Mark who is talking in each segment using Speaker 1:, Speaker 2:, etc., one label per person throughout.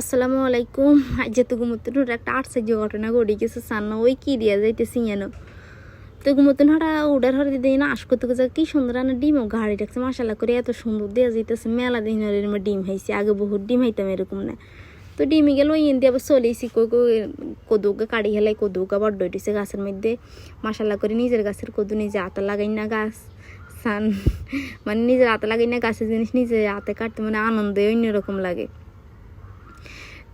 Speaker 1: আসসালামু আলাইকুম। আজ তো ঘুমোতে নোট একটা আশ্চর্য ঘটনা ঘটে গেছে, সান্না, ওই কি দিয়া যাইতেছি যেন? তো ঘুমোতে হঠাৎ উডার হরে দিদি না আস করতে যা কি সুন্দর আনা ডিমও গাড়ি রাখছে মশালা করে এত সুন্দর দেওয়া যাইতেছে, মেলা দিন হরে ডিম হাইছে, আগে বহুত ডিম হাইতাম এরকম না। তো ডিমে গেল ওই ইন্দি আবার চলেছি কই কদুকে কাড়ি হেলাই কদুকে বড্ড হইতেছে গাছের মধ্যে। মশালা করে নিজের গাছের কদু নিজে হাতে লাগাই না গাছ, সান মানে নিজের হাতে লাগাই না গাছের জিনিস নিজে হাতে কাটতে মানে আনন্দ অন্যরকম লাগে।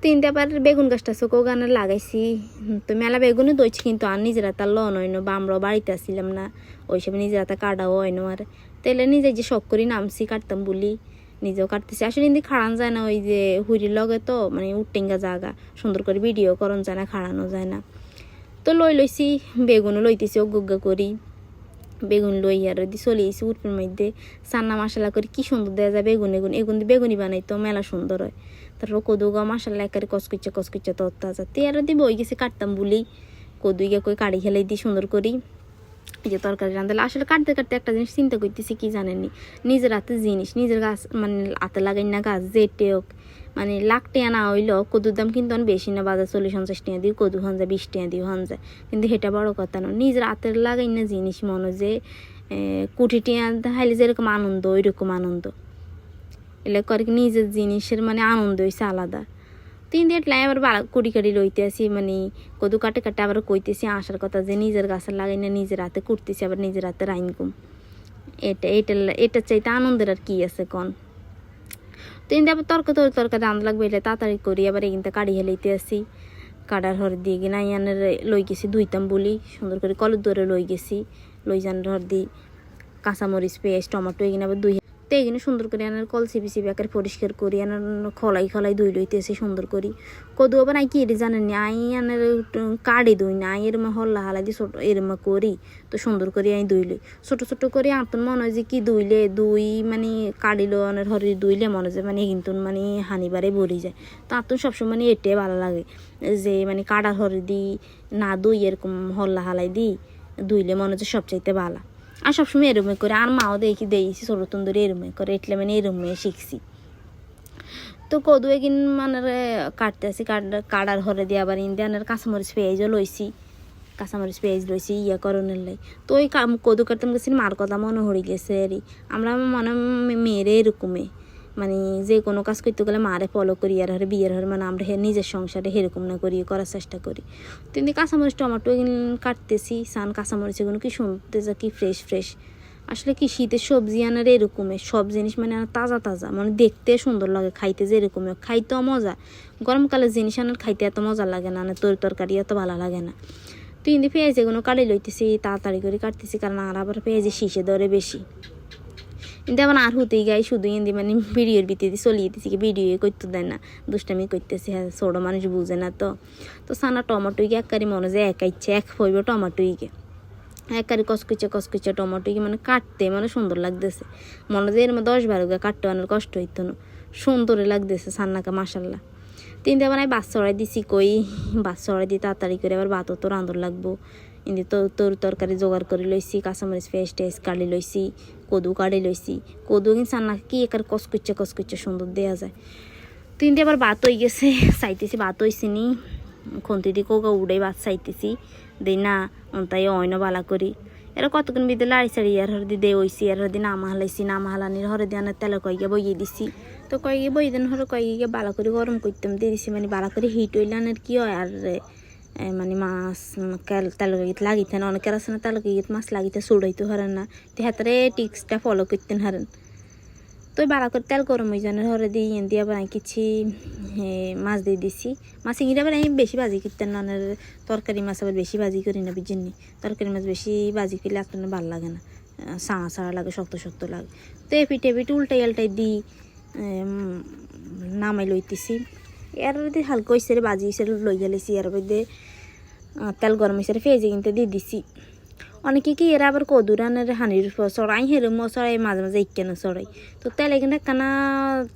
Speaker 1: তিনটা বার বেগুন গাছটা চোখ ওখানে লাগাইছি। তো মেলা বেগুনও দইছি, কিন্তু আর নিজেরা হাতে লন হইনো বা আমরাও বাড়িতে আসছিলাম না, ওই সব নিজের হাতে কাটাও হইনো আর। তাইলে নিজে যে শখ করি নামছি, কাটতাম বলি, নিজেও কাটতেছি। আসলে কিন্তু খাড়ান যায় না, ওই যে হুড়ির লগে তো মানে উটেঙ্গা জায়গা, সুন্দর করে ভিডিও করন যায় না, খাড়ানো যায় না। তো লই লইছি, বেগুনও লইতেছি অজ্ঞা করি। বেগুন লই আর দি চলে এসি উঠপের মধ্যে। সান্না মশলা করে, কি সুন্দর দেওয়া যায় বেগুন, এগুন এগুন বেগুনি বানাই তো, মেলা সুন্দর হয়। তারপর কদুগা মশলা একারে কচকুচে কচকুচে তো তাজা তেয়ারও দিব ওই গেছে কাটতাম বলি কদুইকে কই কাড়ি খেলাই দিই সুন্দর করি যে তরকারি রান্ধালে আসলে কাটতে কাটতে একটা জিনিস চিন্তা করতেছি কি জানেননি নিজের হাতে জিনিস নিজের গাছ মানে হাতে লাগাই না গাছ যেটে হোক মানে লাখ টিয়া না হইলেও কদুর দাম কিন্তু অনেক বেশি না বাজার চল্লিশ পঞ্চাশ টিয়া দিই কদু হন যায় বিশ টিয়া দিই হন যায় কিন্তু সেটা বড় কথা না নিজের হাতের লাগাই না জিনিস মনে যে কুটি টিয়া হাইলে যেরকম আনন্দ ওই রকম আনন্দ এলে করে নিজের জিনিসের মানে আনন্দ হয়েছে আলাদা। তিন দিন লাই আবার কুড়ি কাটি লইতে আসি মানে কদু কাটে কাটে আবার কইতেছি আসার কথা যে নিজের গাছের লাগাই না, নিজের হাতে করতেছি আবার নিজের হাতে রাইনকুম এটা এটা এটা চাইতে আনন্দের আর কি আছে কন? তিন দিন আবার তর্ক তরি তরকারি রান্ধ লাগবে এটা তাড়াতাড়ি করি, আবার এখানটা কাড়ি হেলাইতে আসি। কাটার হর দিয়ে গিয়ে নাইয়ানের লই গেছি ধুইতাম বলি সুন্দর করে কলের দরে লই গেছি। লই যান হর দি কাঁচামরিচ পেঁয়াজ, টমেটো এখানে আবার দুই তো এখানে সুন্দর করে আনার কল চিপি চিপি একের পরিষ্কার করি, আনার খলাই খলাই ধুই লইতেছে, সুন্দর করি। কদু আবার আই কি এর জানেন আই আনার কাড়ি দুই না, আই এরম হল্লা হালা দিয়ে ছোট এরম করি, তো সুন্দর করে আই ধুইলি ছোট ছোট করে আতন মনে হয় যে কি ধুইলে দুই মানে কাড়িলো আনার হরি ধুইলে মনে হয় মানে কিন্তু মানে হানিবারে ভরি যায়। তো আতন সবসময় মানে এটে ভালো লাগে যে মানে কাটার হরি দিই, না দুই এরকম হল্লা হালাই দিই, ধুইলে মনে হচ্ছে সবচাইতে ভালো। আর সবসময় এরমে করে, আর মাও দেখি দিয়েছি ছোট ধরে এরমে করে, এটলে মানে এরমে শিখছি। তো কদু এগিন মানে কাটতে আসি কাটার হরে দিয়ে আবার ইন্ডিয়ানের কাঁচামরিচ পেঁয়াজও লইছি। কাঁচামরিচ পেঁয়াজ লইছি, ইয়া করণের লাই। তো ওই কদু কাটতাম গেছি, মার কথা মনে হয়ে গেছে আরই আমরা মানে মেয়েরে এরকমে মানে যে কোনো কাজ করতে গেলে মারে ফলো করি, আর হরে বিয়ের হরে মানে আমরা নিজের সংসারে সেরকম না করি, করার চেষ্টা করি। কিন্তু কাঁচামরিচ টমেটো কাটতেছি, সান কাঁচামরিচ এগুলো কি শুনতে যা কি ফ্রেশ ফ্রেশ আসলে কি শীতের সবজি আনার এরকমের সব জিনিস মানে তাজা তাজা। মানে দেখতে সুন্দর লাগে, খাইতে যে এরকমের খাইতেও মজা, গরমকালের জিনিস আনার খাইতে এত মজা লাগে না না তরি তরকারি এত ভালো লাগে না। তুই কিন্তু পেঁয়াজ এগুলো কাটি লইতেছি, তাড়াতাড়ি করে কাটতেছি, কারণ আর আবার পেঁয়াজে শীষে ধরে বেশি। কিন্তু আবার আর হতেই গাই শুধু ইন্দি মানে ভিডিওর ভিত্তিতে চলিয়ে দিছি কি, ভিডিও করতে দেয় না, দুষ্টামি করতেছে হ্যাঁ ছোটো মানুষ বুঝে না তো। তো সানা টমেটোইকে এককারি মনে যে একা ইচ্ছে, এক হইব টমেটোইকে এককারি কসকইচে কসকইচে টমেটোইকে মানে কাটতে মানে সুন্দর লাগতেছে। মনে যে এরম দশ বারো গা কাটতে অনেক কষ্ট হইতো না। সুন্দরই লাগতেছে সান্নাকে মাসাল্লাহ তিন দিয়ে মানে বাস চড়াই দিছি কই, বাস চড়াই দিয়ে তাড়াতাড়ি করে আবার ভাতও তো রান্ধর লাগবো। ইন্দি তো তোর তরকারি জোগাড় করে লইছি, কাঁচামরিচ পেস্ট টেস্ট কাটি লইছি কদু কাড়ে লইছি। কদু কিন্তু সান্না কি একার কসকুচ্ছে কসকুচ্ছে সুন্দর দেওয়া যায়। দিয়ে আবার ভাত হয়ে গেছে, চাইতেছি ভাত হয়েছি নি। খুন্তি দিয়ে কোকা উড়ে ভাত চাইতেছি। দেই না তাই অন্য বালা করি। এরা কতক্ষণ বিদে লাড়ি সাড়ি আর হরদি দে ওইছি আর হরদি নামা হালাইছি নামা হালানির হরদি আনার তেলে কয়েকে বইয়ে দিছি। তো কয়েকে বই দেন, হরে কয়েকে বালা করে, গরম করতাম দিয়ে দিছি মানে বালা করে, হিট হইলে আনার কি হয়, আর। মানে মাছ তেল গীত লাগিতেন, অনেকের আছে না তেল গীত মাছ লাগিতে সুড়াইতে হারেন না। তো হাতারে টিক্সটা ফলো করতেন হারেন। তো বালা করে তেল গরম হয়ে জানার হরে দিয়ে দিয়ে আবার কিছু মাছ দিয়ে দিছি। মাছ ইংরে আবার আমি বেশি ভাজি করতেন না তরকারি মাছ আবার বেশি ভাজি করি না বুঝিনি তরকারি মাছ বেশি ভাজি করলে আপনার ভালো লাগে না। সাঁড়া সাঁড়া লাগে, শক্ত শক্ত লাগে। তো এপিট এপিট উল্টাই উল্টাই দিই নামাই লইতেছি। এর মধ্যে হালকা হয়েছে বাজি হয়েছে লই গেলেছি। এর মধ্যে তেল গরম হয়েছে ফেজে কিনতে দিয়ে দিছি। অনেকে কি এরা আবার কদুরানের হানির চড়াই হেরম চড়াই, মাঝে মাঝে ইকেন চড়াই। তো তেলে কিন্তু একখানা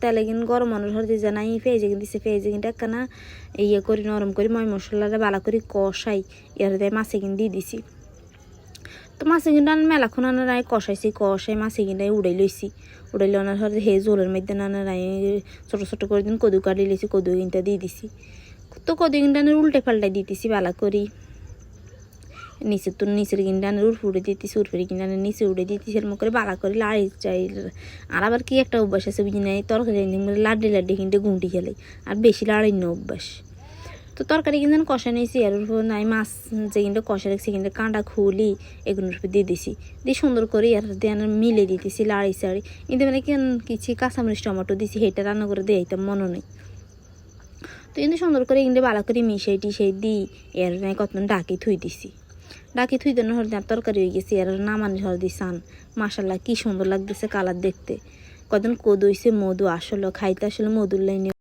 Speaker 1: তেলে কিন্তু গরম হর দিয়ে জানাই ফেজে কিন্তু দিছে ফেজে কিন্তু একখানা ইয়ে করে, নরম করে, ময় মশলাটা ভালো করে কষাই এর মাছে কিন্তু দিয়ে দিছি। তো মাছে কিন্তু মেলাক্ষণ আনার আই কষাইছি, কষাই মাছে কিন্তু উড়াই লইছি। উড়াইলে ওনার হরে হে জোলের মধ্যে নানা রাই ছোটো ছোটো করে দিন কদু কাটি লিছি কদু কিনটা দিয়ে দিছি। তো কদু কিনটা উল্টে পাল্টাই দিতেছি, বালা করি। নিচে তো নিচের কিনটানের উড় উড়ে দিতেছি উড়ফেরি কিনটানের নিচে উড়ে দিতেছি, এরকম করে বালা করে, লাড়ি চাই আর আবার কি একটা অভ্যাস আছে বুঝি নাই, তরকারি লাড্ডি লাড্ডি কিনতে গুঁটি খেলে, আর বেশি লাড়াই না অভ্যাস। তো তরকারি কিন্তু কষা নিয়েছি আর উপর নাই মাছ যে কিন্তু কষা রেখেছি, কিন্তু কাঁটা, খুলি এগুলোর উপর দিয়ে দিছি। দিয়ে সুন্দর করে আর দিয়ে মিলে দিতেছি লাড়ি চাড়ি। কিন্তু মানে কিছু কাঁচামরিচ, টমেটো দিছি সেটা রান্না করে দিয়ে দিতাম মনে নেই। তো কিন্তু সুন্দর করে কিন্তু ভালো করে মিশাই টিশাই দিই, এর নাই কত ডাকি থুই দিছি। ডাকি থুই দেন হর তরকারি হয়ে গেছে আর নামানি হর দিই সান মাসাল্লাহ কি সুন্দর লাগতেছে কালার দেখতে। কদিন কদু মধু আসলো, খাইতে আসলে মধুর লাইনে।